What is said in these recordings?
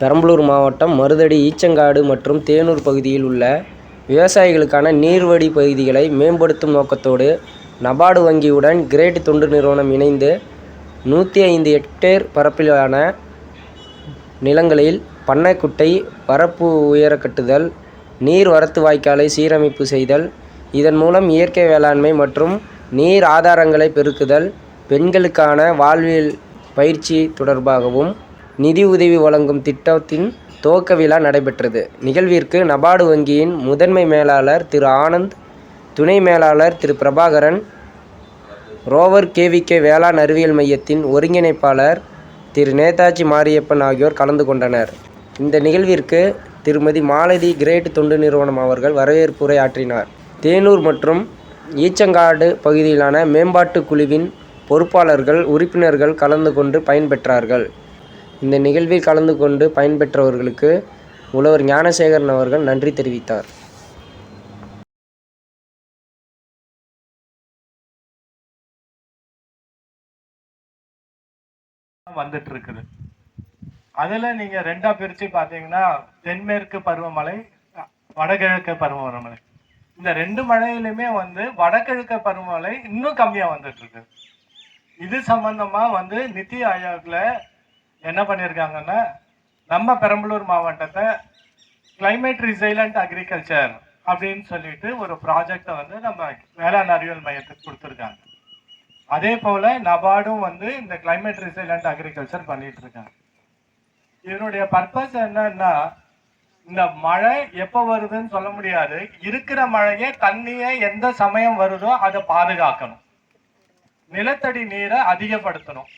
பெரம்பலூர் மாவட்டம் மருதடி ஈச்சங்காடு மற்றும் தேனூர் பகுதியில் உள்ள விவசாயிகளுக்கான நீர்வழி பகுதிகளை மேம்படுத்தும் நோக்கத்தோடு நபார்டு வங்கியுடன் கிரேட் தொண்டு நிறுவனம் இணைந்து நூற்றி ஐந்து ஹெக்டேர் பரப்பிலான நிலங்களில் பண்ணைக்குட்டை வரப்பு உயர கட்டுதல் நீர் வரத்து வாய்க்காலை சீரமைப்பு செய்தல் இதன் மூலம் இயற்கை வேளாண்மை மற்றும் நீர் ஆதாரங்களை பெருக்குதல் பெண்களுக்கான வாழ்வியல் பயிற்சி தொடர்பாகவும் நிதி உதவி வழங்கும் திட்டத்தின் துவக்க விழா நடைபெற்றது. நிகழ்விற்கு நபார்டு வங்கியின் முதன்மை மேலாளர் திரு ஆனந்த் துணை மேலாளர் திரு பிரபாகரன் ரோவர் கேவிகே வேளாண் அறிவியல் மையத்தின் ஒருங்கிணைப்பாளர் திரு நேதாஜி மாரியப்பன் ஆகியோர் கலந்து கொண்டனர். இந்த நிகழ்விற்கு திருமதி மாலதி கிரேட் தொண்டு நிறுவனம் அவர்கள் வரவேற்புரை ஆற்றினார். தேனூர் மற்றும் ஈச்சங்காடு பகுதியிலான மேம்பாட்டு குழுவின் பொறுப்பாளர்கள் உறுப்பினர்கள் கலந்து கொண்டு பயன்பெற்றார்கள். இந்த நிகழ்வில் கலந்து கொண்டு பயன்பெற்றவர்களுக்கு உழவர் ஞானசேகரன் அவர்கள் நன்றி தெரிவித்தார். வந்துட்டு இருக்குது அதுல நீங்க ரெண்டா பிரிச்சு பாத்தீங்கன்னா தென்மேற்கு பருவமழை வடகிழக்கு பருவமழை. இந்த ரெண்டு மழையிலுமே வந்து வடகிழக்கு பருவமழை இன்னும் கம்மியா வந்துட்டு இருக்கு இது சம்பந்தமா வந்து நிதி ஆயோக்ல என்ன பண்ணியிருக்காங்கன்னா நம்ம பெரம்பலூர் மாவட்டத்தை கிளைமேட் ரிசைலண்ட் அக்ரிகல்ச்சர் அப்படின்னு சொல்லிட்டு ஒரு ப்ராஜெக்டை வந்து நம்ம வேளாண் அறிவியல் மையத்துக்கு கொடுத்துருக்காங்க. அதே போல் நபார்டும் வந்து இந்த கிளைமேட் ரிசைலண்ட் அக்ரிகல்ச்சர் பண்ணிட்டு இருக்காங்க. இதனுடைய பர்பஸ் என்னன்னா இந்த மழை எப்போ வருதுன்னு சொல்ல முடியாது. இருக்கிற மழையை தண்ணியை எந்த சமயம் வருதோ அதை பாதுகாக்கணும். நிலத்தடி நீரை அதிகப்படுத்தணும்.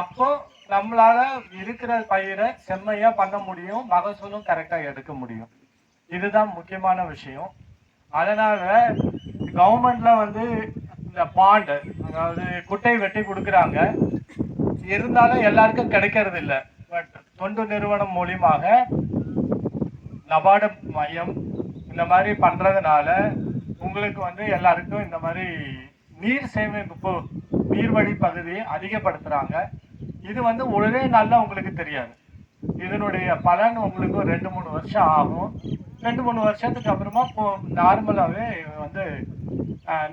அப்போ நம்மளால இருக்கிற பயிரை செம்மையா பண்ண முடியும் மகசூலும் கரெக்டா எடுக்க முடியும். இதுதான் முக்கியமான விஷயம். அதனால கவர்மெண்ட்ல வந்து இந்த பாண்டு அதாவது குட்டை வெட்டி கொடுக்குறாங்க. இருந்தாலும் எல்லாருக்கும் கிடைக்கிறது இல்லை. பட் தொண்டு நிறுவனம் மூலியமாக நபார்டு மையம் இந்த மாதிரி பண்றதுனால உங்களுக்கு வந்து எல்லாருக்கும் இந்த மாதிரி நீர் சேமிப்பு நீர்வழி பகுதியை அதிகப்படுத்துறாங்க. இது வந்து ஒரே நாளில் உங்களுக்கு தெரியாது. இதனுடைய பலன் உங்களுக்கு ஒரு ரெண்டு மூணு வருஷம் ஆகும். ரெண்டு மூணு வருஷத்துக்கு அப்புறமா நார்மலாகவே வந்து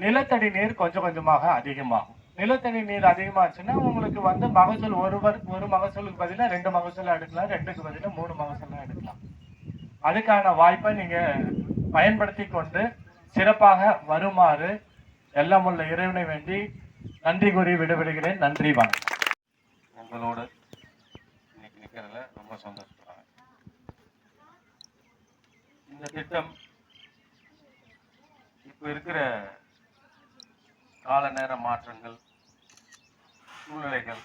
நிலத்தடி நீர் கொஞ்சம் கொஞ்சமாக அதிகமாகும். நிலத்தடி நீர் அதிகமாச்சுன்னா உங்களுக்கு வந்து மகசூல் ஒரு ஒரு மகசூலுக்கு பதிலாக ரெண்டு மகசூலாக எடுக்கலாம் ரெண்டுக்கு பதிலாக மூணு மகசூலாக எடுக்கலாம். அதுக்கான வாய்ப்பை நீங்கள் பயன்படுத்தி கொண்டு சிறப்பாக வருமாறு எல்லாம் உள்ள இறைவனை வேண்டி நன்றி கூறி விடைபெறுகிறேன். நன்றி வணக்கம். உங்களோடு இன்னைக்கு நிற்கிறதுல ரொம்ப சந்தோஷப்படுறாங்க இந்த திட்டம் இப்போ இருக்கிற கால நேர மாற்றங்கள் சூழ்நிலைகள்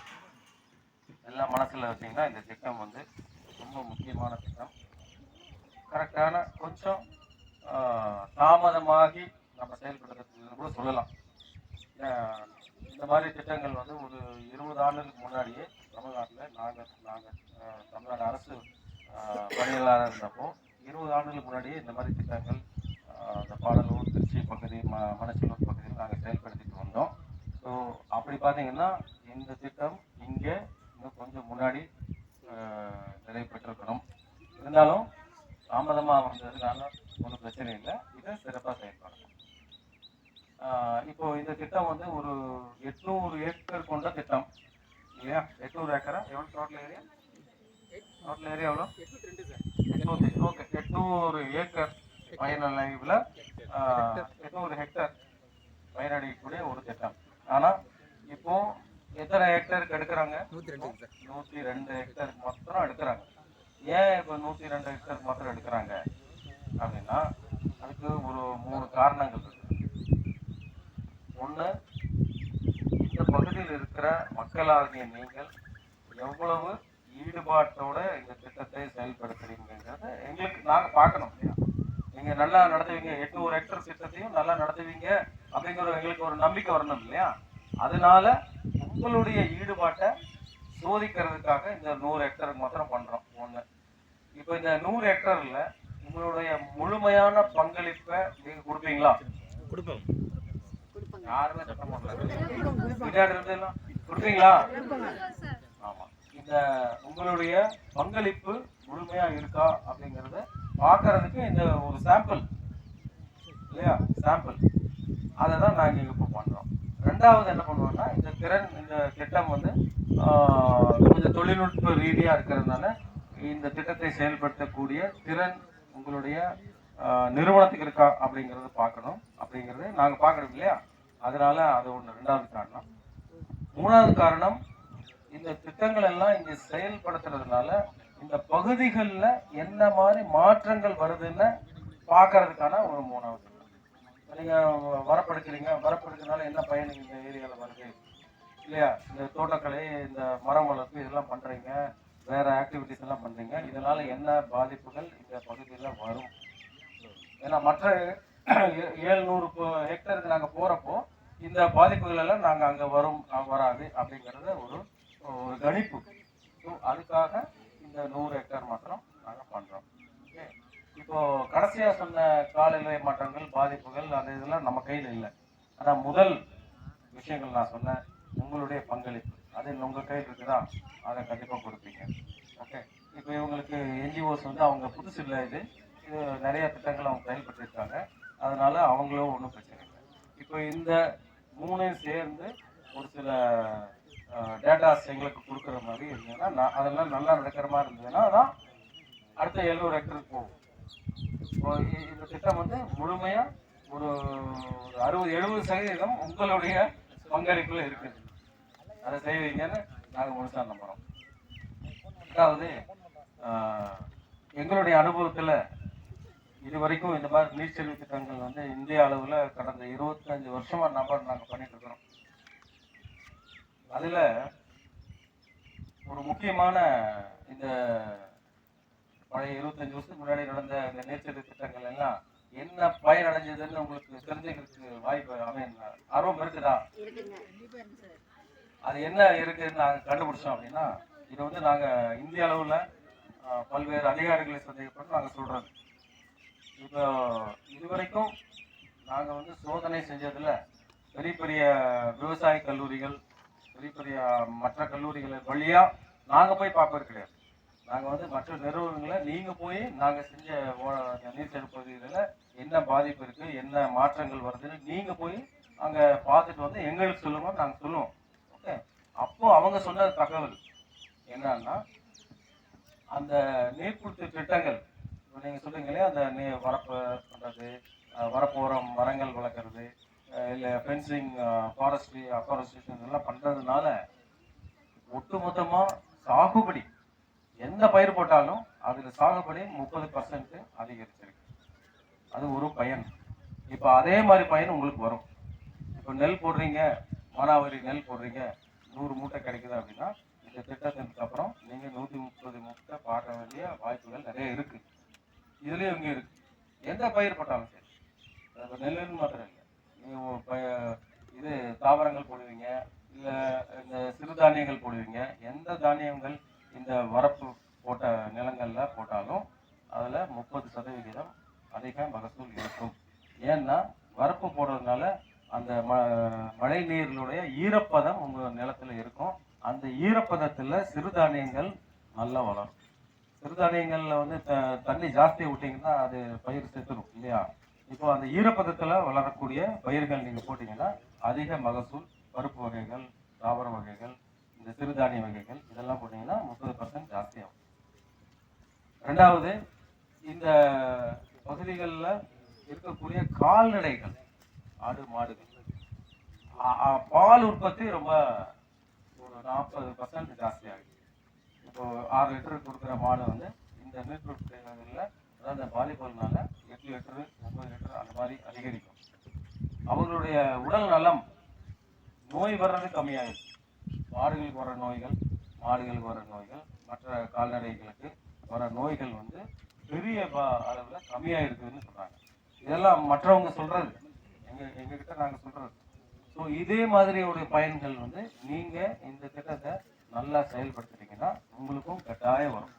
எல்லாம் மனசில் வச்சிங்கன்னா இந்த திட்டம் வந்து ரொம்ப முக்கியமான திட்டம். கரெக்டான கொஞ்சம் தாமதமாகி நம்ம செயல்படுறதுன்னு கூட சொல்லலாம் ஏன், இந்த மாதிரி திட்டங்கள் வந்து ஒரு இருபது ஆண்டுகளுக்கு முன்னாடியே தமிழ்நாட்டில் நாங்கள் நாங்கள் தமிழ்நாடு அரசு ஆஹ், பணியாளராக இருந்தப்போ இருபது ஆண்டுகளுக்கு முன்னாடியே இந்த மாதிரி திட்டங்கள் ஆஹ், இந்த பாடலூர் திருச்சி பகுதி ம மணச்சலூர் பகுதியில் நாங்கள் செயல்படுத்திட்டு வந்தோம் ஸோ அப்படி பார்த்தீங்கன்னா இந்த திட்டம் இங்கே இன்னும் கொஞ்சம் முன்னாடி ஆஹ், நிறைவு பெற்றிருக்கணும். இருந்தாலும் தாமதமாக வந்ததுனால ஒன்றும் பிரச்சனை இல்லை. இதை சிறப்பாக செயல்படணும். இப்போ இந்த திட்டம் வந்து ஒரு எட்நூறு ஏக்கர் கொண்ட திட்டம். இல்லையா? எட்நூறு ஏக்கரா? எவ்வளோ டோட்டல் ஏரியா டோட்டல் ஏரியா எவ்வளோ எட்நூத்தி ஓகே. எட்நூறு ஏக்கர் பயனடைவில் எட்நூறு ஹெக்டர் பயனடையக்கூடிய ஒரு திட்டம். ஆனால் இப்போ எத்தனை ஹெக்டருக்கு எடுக்கிறாங்க? நூற்றி ரெண்டு ஹெக்டருக்கு மாத்திரம் எடுக்கிறாங்க. ஏன் இப்போ நூற்றி ரெண்டு ஹெக்டருக்கு மாத்திரம் எடுக்கிறாங்க? அப்படின்னா அதுக்கு ஒரு மூணு காரணங்கள் இருக்கு. ஒன்று இந்த பகுதியில் இருக்கிற மக்களாகிய நீங்கள் எவ்வளவு ஈடுபாட்டோட இந்த திட்டத்தை செயல்படுத்துறீங்கிறத எங்களுக்கு நாங்கள் பார்க்கணும் இல்லையா? நீங்கள் நல்லா நடத்துவீங்க எட்நூறு ஹெக்டர் திட்டத்தையும் நல்லா நடத்துவீங்க அப்படிங்கிற எங்களுக்கு ஒரு நம்பிக்கை வரணும் இல்லையா? அதனால உங்களுடைய ஈடுபாட்டை சோதிக்கிறதுக்காக இந்த நூறு ஹெக்டருக்கு மாத்திரம் பண்ணுறோம் ஒன்று இப்போ இந்த நூறு ஹெக்டரில் உங்களுடைய முழுமையான பங்களிப்பை நீங்கள் கொடுப்பீங்களா? கொடுப்போம். யாருமே இருந்து எல்லாம் கொடுப்பீங்களா ஆமா. இந்த உங்களுடைய பங்களிப்பு முழுமையா இருக்கா அப்படிங்கறத பார்க்கறதுக்கு இந்த ஒரு சாம்பிள் இல்லையா? சாம்பிள் அதை தான் நாங்கள் இப்போ பண்ணுறோம் ரெண்டாவது என்ன பண்ணுவோம்னா இந்த திறன் இந்த திட்டம் வந்து கொஞ்சம் தொழில்நுட்ப ரீதியாக இருக்கிறதுனால இந்த திட்டத்தை செயல்படுத்தக்கூடிய திறன் உங்களுடைய நிறுவனத்துக்கு இருக்கா அப்படிங்கிறத பார்க்கணும். அப்படிங்கிறது நாங்கள் பார்க்கணும் இல்லையா? அதனால அது ஒன்று ரெண்டாவது காரணம். மூணாவது காரணம் இந்த திட்டங்கள் எல்லாம் இங்கே செயல்படுத்துறதுனால இந்த பகுதிகளில் என்ன மாதிரி மாற்றங்கள் வருதுன்னு பார்க்கறதுக்கான ஒரு மூணாவது நீங்கள் நீங்க வரப்படுக்கிறீங்க. வரப்படுக்கிறதுனால என்ன பயன் இந்த ஏரியாவில் வருது? இல்லையா? இந்த தோட்டக்கலை இந்த மரம் வளர்ப்பு இதெல்லாம் பண்றீங்க. வேற ஆக்டிவிட்டிஸ் எல்லாம் பண்றீங்க. இதனால என்ன பாதிப்புகள் இந்த பகுதியில் வரும்? ஏன்னா மற்ற ஏ- ஏழ்நூறு ஹெக்டருக்கு நாங்க போறப்போ இந்த பாதிப்புகள் எல்லாம் நாங்க அங்க வரும் வராது அப்படிங்கறத ஒரு ஒரு கணிப்பு. ஸோ அதுக்காக இந்த நூறு ஹெக்டர் மாத்திரம் நாங்கள் பண்றோம். இப்போ கடைசியா சொன்ன காலநிலை மாற்றங்கள் பாதிப்புகள் அது இதெல்லாம் நம்ம கையில் இல்லை. ஆனால் முதல் விஷயங்கள் நான் சொன்னேன் உங்களுடைய பங்களிப்பு. அது உங்க கையில் இருக்குதா? அதை கண்டிப்பாக கொடுப்பீங்க. ஓகே இப்போ இவங்களுக்கு என்ஜிஓஸ் வந்து அவங்க புதுசு இல்லை இது. இது நிறைய திட்டங்கள் அவங்க செயல்பட்டுருக்காங்க. அதனால அவங்களும் ஒன்றும் பிரச்சனை இல்லை. இப்போ இந்த மூணையும் சேர்ந்து ஒரு சில டேட்டாஸ் எங்களுக்கு கொடுக்குற மாதிரி இருந்ததுன்னா நான் அதெல்லாம் நல்லா நடக்கிற மாதிரி இருந்ததுன்னா அதான் அடுத்த எழுநூறு ஹெக்டருக்கு போகும். இந்த திட்டம் வந்து முழுமையா ஒரு ஒரு அறுபது எழுபது சதவீதம் உங்களுடைய பங்களிப்புல இருக்குது அதை செய்வீங்கன்னு நாங்கள் முழுசா நம்புறோம். அதாவது எங்களுடைய அனுபவத்துல இது வரைக்கும் இந்த மாதிரி நீர்ச்செல்வி திட்டங்கள் வந்து இந்திய அளவில் கடந்த இருபத்தஞ்சு வருஷமா நம்பர் நாங்கள் பண்ணிட்டு இருக்கிறோம் அதுல ஒரு முக்கியமான இந்த பழைய இருபத்தஞ்சு வருஷத்துக்கு முன்னாடி நடந்த இந்த நீர்ச்செல்வி திட்டங்கள் எல்லாம் என்ன பயன் அடைஞ்சதுன்னு உங்களுக்கு தெரிஞ்சுக்கிறதுக்கு வாய்ப்பு அமைய ஆர்வம் இருக்குதா? அது என்ன இருக்குன்னு நாங்க கண்டுபிடிச்சோம் அப்படின்னா இது வந்து நாங்க இந்திய அளவுல பல்வேறு அதிகாரிகளை சந்தேகப்பட்டு நாங்க சொல்றது. இப்போ இதுவரைக்கும் நாங்க வந்து சோதனை செஞ்சதுல பெரிய பெரிய விவசாய கல்லூரிகள் பெரிய பெரிய மற்ற கல்லூரிகள் வழியா நாங்க போய் பார்ப்பது கிடையாது. நாங்கள் வந்து மற்ற நிறுவனங்களை நீங்கள் போய் நாங்கள் செஞ்ச நீர் நீர்த்தேக்க பகுதிகளில் என்ன பாதிப்பு இருக்குது என்ன மாற்றங்கள் வருதுன்னு நீங்கள் போய் அங்கே பார்த்துட்டு வந்து எங்களுக்கு சொல்லுங்க நாங்கள் சொல்லுவோம். ஓகே? அப்போ அவங்க சொன்ன தகவல் என்னன்னா அந்த நீர்ப்பிடித்த திட்டங்கள் இப்போ நீங்கள் சொல்றீங்க அந்த நீ வரப்பு பண்ணுறது வரப்போரம் மரங்கள் வளர்க்குறது இல்லை ஃபென்சிங் ஃபாரஸ்ட்ரி அஃபாரஸ்டேஷன் இதெல்லாம் பண்ணுறதுனால ஒட்டுமொத்தமாக சாகுபடி பயிர் போட்டாலும் அதில் சாகுபடி முப்பது பர்சன்ட் அதிகரிச்சிருக்கு. அது ஒரு பயன். இப்போ அதே மாதிரி பயன் உங்களுக்கு வரும். இப்போ நெல் போடுறீங்க மானாவாரி நெல் போடுறீங்க நூறு மூட்டை கிடைக்குது அப்படின்னா இந்த திட்டத்திற்கு அப்புறம் நீங்கள் நூற்றி முப்பது மூட்டை பார்க்க வேண்டிய வாய்ப்புகள் நிறைய இருக்குது இதுலேயும் இங்கே இருக்குது எந்த பயிர் போட்டாலும் சரி இப்போ நெல்லுன்னு மாத்திரம் இல்லை. நீங்கள் பய- இது தாவரங்கள் போடுவீங்க இல்லை இந்த சிறுதானியங்கள் போடுவீங்க எந்த தானியங்கள் இந்த வரப்பு போட்ட நிலங்களில் போட்டாலும் அதில் முப்பது சதவிகிதம் அதிக மகசூல் இருக்கும். ஏன்னா வரப்பு போடுறதுனால அந்த ம மழை நீரினுடைய ஈரப்பதம் உங்கள் நிலத்தில் இருக்கும். அந்த ஈரப்பதத்தில் சிறுதானியங்கள் நல்லா வளரும். சிறுதானியங்களில் வந்து த- தண்ணி ஜாஸ்தி விட்டிங்கன்னா அது பயிர் செத்துடும் இல்லையா? இப்போ அந்த ஈரப்பதத்தில் வளரக்கூடிய பயிர்கள் நீங்கள் போட்டிங்கன்னா அதிக மகசூல் பருப்பு வகைகள் தாவர வகைகள் இந்த சிறுதானிய வகைகள் இதெல்லாம் போட்டிங்கன்னா முப்பது பர்சன்ட் ஜாஸ்தியாகும் ரெண்டாவது இந்த பகுதிகளில் இருக்கக்கூடிய கால்நடைகள் ஆடு மாடுகள். பால் உற்பத்தி ரொம்ப ஒரு நாற்பது பர்சன்ட் ஜாஸ்தியாகுது. இப்போ ஆறு லிட்டருக்கு கொடுக்குற மாடு வந்து இந்த நீர்க்குழுக்குகளில் அதாவது இந்த வாலிபால்னால எட்டு லிட்டரு ஒன்பது லிட்டர் அந்த மாதிரி அதிகரிக்கும். அவர்களுடைய உடல் நலம் நோய் வர்றது கம்மியாயிருக்கு மாடுகளுக்கு வர நோய்கள் மாடுகளுக்கு வர நோய்கள் மற்ற கால்நடைகளுக்கு வர நோய்கள் வந்து பெரிய ப- கம்மியாக இருக்குதுன்னு சொல்கிறாங்க இதெல்லாம் மற்றவங்க சொல்கிறது எங்கள் எங்ககிட்ட நாங்கள் சொல்கிறது ஸோ இதே மாதிரியுடைய பயன்கள் வந்து நீங்கள் இந்த திட்டத்தை நல்லா செயல்படுத்துறீங்கன்னா உங்களுக்கும் கட்டாயம் வரும்.